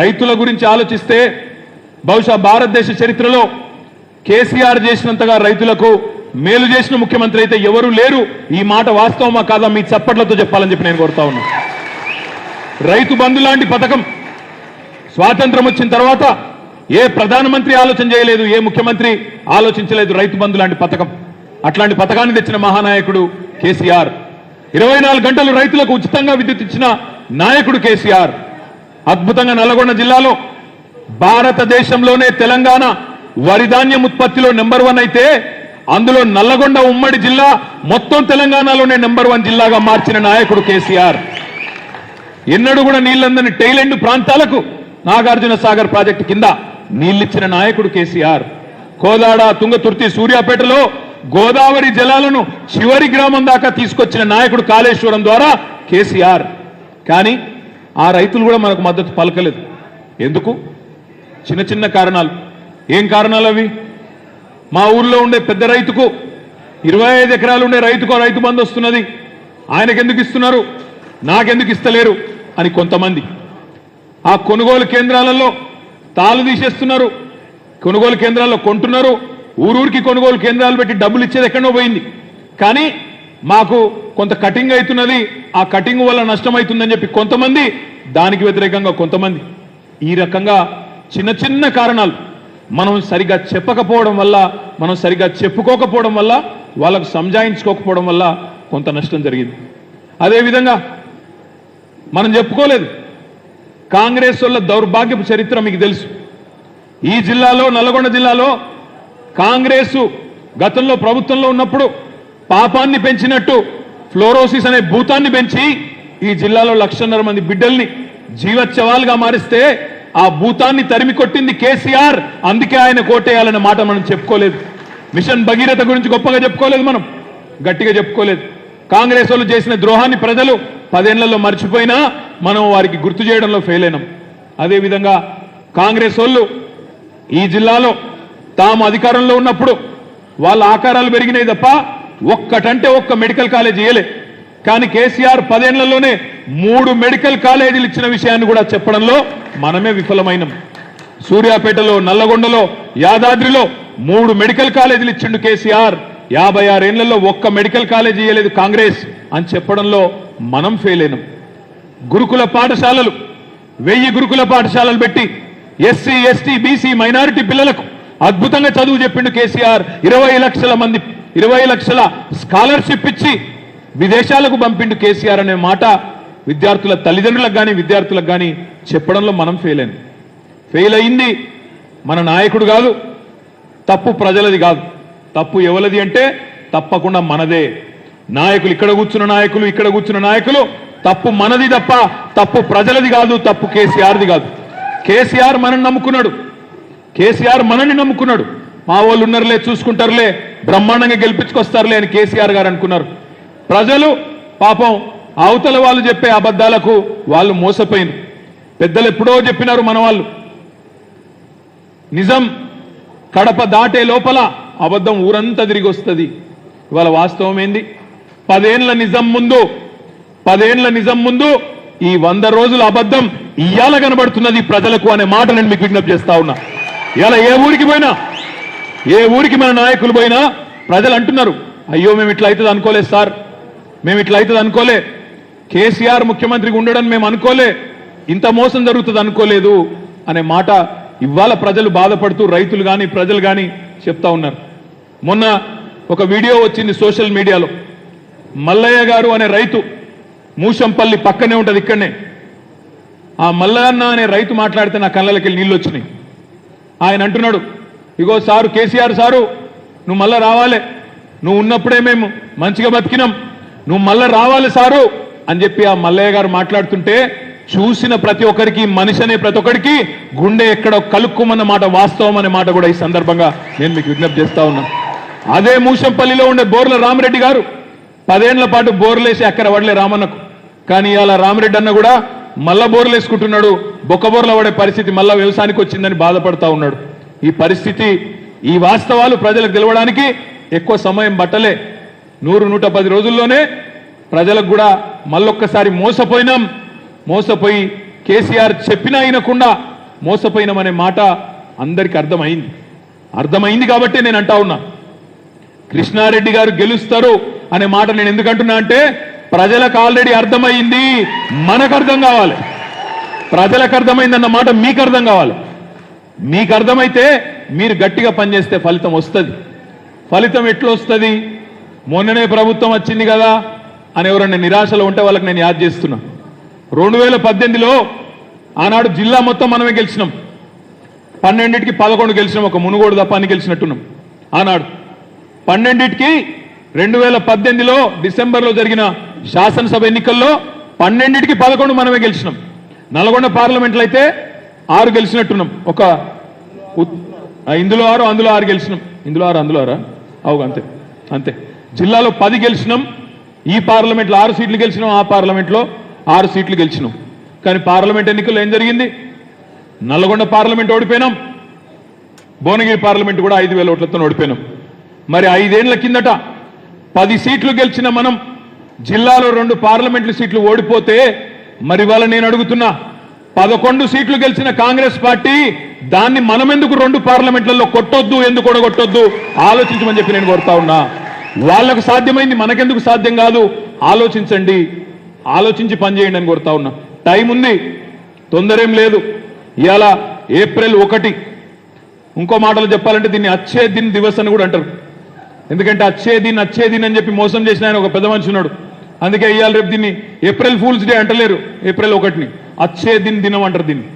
రైతుల గురించి ఆలోచిస్తే బహుశా భారతదేశ చరిత్రలో కేసీఆర్ చేసినంతగా రైతులకు మేలు చేసిన ముఖ్యమంత్రి అయితే ఎవరు లేరు. ఈ మాట వాస్తవమా కాదా మీ చప్పట్లతో చెప్పాలని చెప్పి నేను కోరుతా ఉన్నా. రైతు బంధు లాంటి పథకం స్వాతంత్రం వచ్చిన తర్వాత ఏ ప్రధానమంత్రి ఆలోచన చేయలేదు ఏ ముఖ్యమంత్రి ఆలోచించలేదు రైతు బంధు లాంటి పథకం. అట్లాంటి పథకాన్ని తెచ్చిన మహానాయకుడు కేసీఆర్. ఇరవై నాలుగు గంటలు రైతులకు ఉచితంగా విద్యుత్ ఇచ్చిన నాయకుడు కేసీఆర్. అద్భుతంగా నల్గొండ జిల్లాలో భారతదేశంలోనే తెలంగాణ వరి ధాన్యం ఉత్పత్తిలో నెంబర్ వన్ అయితే అందులో నల్లగొండ ఉమ్మడి జిల్లా మొత్తం తెలంగాణలోనే నెంబర్ వన్ జిల్లాగా మార్చిన నాయకుడు కేసీఆర్. ఎన్నడూ కూడా నీళ్ళందని టైలెండ్ ప్రాంతాలకు నాగార్జున సాగర్ ప్రాజెక్టు కింద నీళ్ళిచ్చిన నాయకుడు కేసీఆర్. కోదాడ తుంగతుర్తి సూర్యాపేటలో గోదావరి జలాలను చివరి గ్రామం దాకా తీసుకొచ్చిన నాయకుడు కాళేశ్వరం ద్వారా కేసీఆర్. కానీ ఆ రైతులు కూడా మనకు మద్దతు పలకలేదు. ఎందుకు? చిన్న చిన్న కారణాలు. ఏం కారణాలు అవి? మా ఊర్లో ఉండే పెద్ద రైతుకు ఇరవై ఐదు ఎకరాలు ఉండే రైతుకు రైతు బంధు వస్తున్నది. ఆయనకెందుకు ఇస్తున్నారు? నాకెందుకు ఇస్తలేరు? అని కొంతమంది. ఆ కొనుగోలు కేంద్రాలలో తాళు తీసేస్తున్నారు. కొనుగోలు కేంద్రాల్లో కొంటున్నారు. ఊరూరికి కొనుగోలు కేంద్రాలు పెట్టి డబ్బులు ఇచ్చేది ఎక్కడో పోయింది. కానీ మాకు కొంత కటింగ్ అవుతున్నది. ఆ కటింగ్ వల్ల నష్టం అవుతుందని చెప్పి కొంతమంది దానికి వ్యతిరేకంగా కొంతమంది. ఈ రకంగా చిన్న చిన్న కారణాలు మనం సరిగా చెప్పకపోవడం వల్ల మనం సరిగా చెప్పుకోకపోవడం వల్ల వాళ్ళకు సంజాయించుకోకపోవడం వల్ల కొంత నష్టం జరిగింది. అదేవిధంగా మనం చెప్పుకోలేదు. కాంగ్రెస్ వల్ల దౌర్భాగ్యపు చరిత్ర మీకు తెలుసు. ఈ జిల్లాలో నల్గొండ జిల్లాలో కాంగ్రెసు గతంలో ప్రభుత్వంలో ఉన్నప్పుడు పాపాన్ని పెంచినట్టు ఫ్లోరోసిస్ అనే భూతాన్ని పెంచి ఈ జిల్లాలో లక్షన్నర మంది బిడ్డల్ని జీవోత్సవాలుగా మారిస్తే ఆ భూతాన్ని తరిమి కొట్టింది కేసీఆర్. అందుకే ఆయన కోటేయాలనే మాట మనం చెప్పుకోలేదు. మిషన్ భగీరథ గురించి గొప్పగా చెప్పుకోలేదు మనం. గట్టిగా చెప్పుకోలేదు. కాంగ్రెస్ వాళ్ళు చేసిన ద్రోహాన్ని ప్రజలు పదేళ్ళలో మర్చిపోయినా మనం వారికి గుర్తు చేయడంలో ఫెయిల్ అయినాం. అదేవిధంగా కాంగ్రెస్ వాళ్ళు ఈ జిల్లాలో తాము అధికారంలో ఉన్నప్పుడు వాళ్ళ ఆకారాలు పెరిగినాయి తప్ప ఒక్కటంటే ఒక్క మెడికల్ కాలేజ్ ఇయ్యలే. కానీ కేసీఆర్ పదేళ్ళలోనే మూడు మెడికల్ కాలేజీలు ఇచ్చిన విషయాన్ని కూడా చెప్పడంలో మనమే విఫలమైనం. సూర్యాపేటలో నల్లగొండలో యాదాద్రిలో మూడు మెడికల్ కాలేజీలు ఇచ్చిండు కేసీఆర్. యాభై ఆరేళ్ళలో ఒక్క మెడికల్ కాలేజీ ఇయ్యలేదు కాంగ్రెస్ అని చెప్పడంలో మనం ఫెయిల్ అయినాం గురుకుల పాఠశాలలు వెయ్యి గురుకుల పాఠశాలలు పెట్టి ఎస్సీ ఎస్టీ బీసీ మైనారిటీ పిల్లలకు అద్భుతంగా చదువు చెప్పిండు కేసీఆర్. ఇరవై లక్షల మంది ఇరవై లక్షల స్కాలర్షిప్ ఇచ్చి విదేశాలకు పంపిండు కేసీఆర్ అనే మాట విద్యార్థుల తల్లిదండ్రులకు కానీ విద్యార్థులకు కానీ చెప్పడంలో మనం ఫెయిల్ అయింది ఫెయిల్ అయింది మన నాయకుడు కాదు తప్పు ప్రజలది కాదు. తప్పు ఎవలది అంటే తప్పకుండా మనదే. నాయకులు ఇక్కడ కూర్చున్న నాయకులు ఇక్కడ కూర్చున్న నాయకులు తప్పు మనది తప్ప తప్పు ప్రజలది కాదు తప్పు కేసీఆర్ది కాదు. కేసీఆర్ మనని నమ్ముకున్నాడు. కేసీఆర్ మనని నమ్ముకున్నాడు. మా వాళ్ళు ఉన్నారులే చూసుకుంటారులే బ్రహ్మాండంగా గెలిపించుకొస్తారులే అని కేసీఆర్ గారు అనుకున్నారు. ప్రజలు పాపం అవతల వాళ్ళు చెప్పే అబద్ధాలకు వాళ్ళు మోసపోయింది పెద్దలు ఎప్పుడో చెప్పినారు మన వాళ్ళు. నిజం కడప దాటే లోపల అబద్ధం ఊరంతా తిరిగి వస్తుంది. ఇవాళ వాస్తవం ఏంది? పదేండ్ల నిజం ముందు పదేండ్ల నిజం ముందు ఈ వంద రోజుల అబద్ధం ఇయ్యాల కనబడుతున్నది ప్రజలకు అనే మాట నేను మీకు విజ్ఞప్తి చేస్తా ఉన్నా. ఇలా ఏ ఊరికి పోయినా ఏ ఊరికి మన నాయకులు పోయినా ప్రజలు అంటున్నారు అయ్యో మేము ఇట్లా అవుతుంది అనుకోలేదు సార్. మేము ఇట్లా అవుతుంది అనుకోలే. కేసీఆర్ ముఖ్యమంత్రికి ఉండడం మేము అనుకోలే. ఇంత మోసం జరుగుతుంది అనుకోలేదు అనే మాట ఇవాళ ప్రజలు బాధపడుతూ రైతులు కానీ ప్రజలు కానీ చెప్తా ఉన్నారు. మొన్న ఒక వీడియో వచ్చింది సోషల్ మీడియాలో. మల్లయ్య గారు అనే రైతు మూషంపల్లి పక్కనే ఉంటుంది ఇక్కడనే. ఆ మల్లన్న అనే రైతు మాట్లాడితే నా కళ్ళకి నీళ్ళు వచ్చినాయి ఆయన అంటున్నాడు ఇగో సారు కేసీఆర్ సారు నువ్వు మళ్ళా రావాలి. నువ్వు ఉన్నప్పుడే మేము మంచిగా బతికినాం. నువ్వు మళ్ళా రావాలి సారు అని చెప్పి ఆ మల్లయ్య గారు మాట్లాడుతుంటే చూసిన ప్రతి ఒక్కరికి మనిషి అనే ప్రతి ఒక్కరికి గుండె ఎక్కడో కలుక్కుమన్న మాట వాస్తవం అనే మాట కూడా ఈ సందర్భంగా నేను మీకు విజ్ఞప్తి చేస్తా ఉన్నా. అదే మూషంపల్లిలో ఉండే బోర్ల రామరెడ్డి గారు పదేళ్ళ పాటు బోర్లేసి అక్కడ వడలే రామన్నకు. కానీ ఇలా రామరెడ్డి అన్న కూడా మళ్ళా బోర్లు వేసుకుంటున్నాడు బొక్క బోర్ల పడే పరిస్థితి మళ్ళా వ్యవసాయానికి వచ్చిందని బాధపడతా ఉన్నాడు. ఈ పరిస్థితి ఈ వాస్తవాలు ప్రజలకు తెలవడానికి ఎక్కువ సమయం పట్టలే. నూరు నూట పది రోజుల్లోనే ప్రజలకు కూడా మళ్ళొక్కసారి మోసపోయినాం. మోసపోయి కేసీఆర్ చెప్పినా అయినకుండా మోసపోయినామనే మాట అందరికీ అర్థమైంది. అర్థమైంది కాబట్టి నేను అంటా ఉన్నా. కృష్ణారెడ్డి గారు గెలుస్తారు అనే మాట నేను ఎందుకంటున్నా అంటే ప్రజలకు ఆల్రెడీ అర్థమైంది. మనకు అర్థం కావాలి. ప్రజలకు అర్థమైందన్న మాట మీకు అర్థం కావాలి. మీకు అర్థమైతే మీరు గట్టిగా పనిచేస్తే ఫలితం వస్తుంది. ఫలితం ఎట్లొస్తుంది? మొన్ననే ప్రభుత్వం వచ్చింది కదా అని ఎవరైనా నిరాశలో ఉంటే వాళ్ళకి నేను యాద్ చేస్తున్నా. రెండు వేల పద్దెనిమిదిలో ఆనాడు జిల్లా మొత్తం మనమే గెలిచినాం. పన్నెండింటికి పదకొండు గెలిచినాం ఒక మునుగోడు తప్ప అని గెలిచినట్టున్నాం. ఆనాడు పన్నెండింటికి రెండు వేల పద్దెనిమిదిలో డిసెంబర్లో జరిగిన శాసనసభ ఎన్నికల్లో పన్నెండింటికి పదకొండు మనమే గెలిచినాం. నల్గొండ పార్లమెంట్లో అయితే ఆరు గెలిచినట్టున్నాం. ఒక ఇందులో ఆరు అందులో ఆరు గెలిచినాం. ఇందులో ఆరు అందులో ఆరా? అవు అంతే. అంతే. జిల్లాలో పది గెలిచినాం. ఈ పార్లమెంట్లో ఆరు సీట్లు గెలిచినాం ఆ పార్లమెంట్లో ఆరు సీట్లు గెలిచినాం. కానీ పార్లమెంట్ ఎన్నికల్లో ఏం జరిగింది? నల్గొండ పార్లమెంట్ ఓడిపోయినాం. భువనగిరి పార్లమెంట్ కూడా ఐదు వేల ఓట్లతో ఓడిపోయినాం. మరి ఐదేళ్ళ కిందట పది సీట్లు గెలిచిన మనం జిల్లాలో రెండు పార్లమెంట్లు సీట్లు ఓడిపోతే మరి వాళ్ళ నేను అడుగుతున్నా పదకొండు సీట్లు గెలిచిన కాంగ్రెస్ పార్టీ దాన్ని మనం ఎందుకు రెండు పార్లమెంట్లలో కొట్టొద్దు ఎందుకు కొడగొట్టొద్దు ఆలోచించమని చెప్పి నేను కోరుతా ఉన్నా. వాళ్ళకు సాధ్యమైంది మనకెందుకు సాధ్యం కాదు? ఆలోచించండి. ఆలోచించి పనిచేయండి అని కోరుతా ఉన్నా. టైం ఉంది. తొందరేం లేదు. ఇవాళ ఏప్రిల్ ఒకటి. ఇంకో మాటలు చెప్పాలంటే దీన్ని అచ్చే దిన్ దివస్ అని కూడా అంటారు. ఎందుకంటే అచ్చే దిన్ అచ్చే దిన్ అని చెప్పి మోసం చేసిన ఆయన ఒక పెద్ద మనిషి ఉన్నాడు. అందుకే ఇవాళ రేపు దీన్ని ఏప్రిల్ ఫూల్స్ డే అంటలేరు. ఏప్రిల్ ఒకటిని. అచ్చే దిన్ దినం అంటారు దీన్ని.